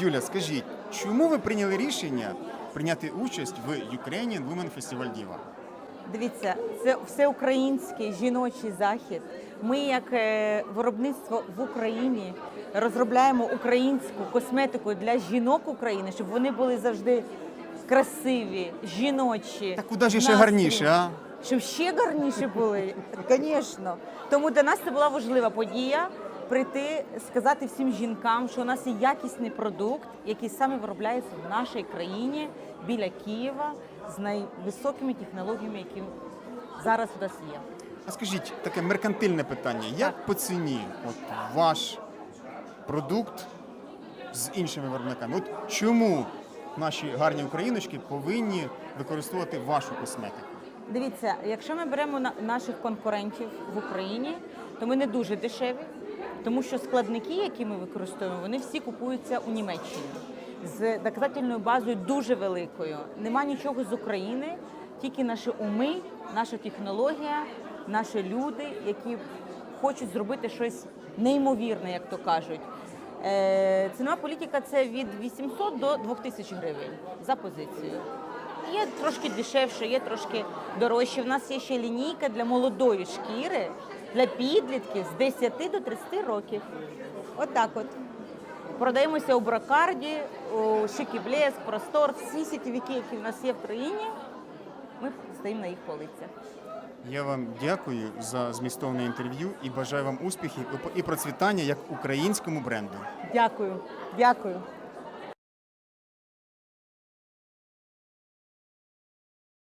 Юля, скажіть, чому ви прийняли рішення прийняти участь в Ukrainian Women Festival Diva? Дивіться, це всеукраїнський жіночий захід. Ми, як е, виробництво в Україні, розробляємо українську косметику для жінок України, щоб вони були завжди красиві, жіночі. Та куди ж ще гарніше, а? Щоб ще гарніше були, звісно. Тому для нас це була важлива подія прийти, сказати всім жінкам, що у нас є якісний продукт, який саме виробляється в нашій країні біля Києва з найвисокими технологіями, які зараз у нас є. А скажіть, таке меркантильне питання. Як по ціні от ваш продукт з іншими виробниками? От чому наші гарні україночки повинні використовувати вашу косметику? Дивіться, якщо ми беремо на- наших конкурентів в Україні, то ми не дуже дешеві, тому що складники, які ми використовуємо, вони всі купуються у Німеччині з доказательною базою дуже великою. Нема нічого з України, тільки наші уми, наша технологія, наші люди, які хочуть зробити щось неймовірне, як то кажуть. Е, Цінова політика це від 800 до 2000 гривень за позицію. Є трошки дешевше, є трошки дорожче. В нас є ще лінійка для молодої шкіри, для підлітків з 10 до 30 років. Отак от. Продаємося у Бракарді, у Шикі Блеск, Простор, всі сітєвики, які в нас є в країні, ми стоїмо на їх полицях. Я вам дякую за змістовне інтерв'ю і бажаю вам успіхів і процвітання як українському бренду. Дякую. Дякую.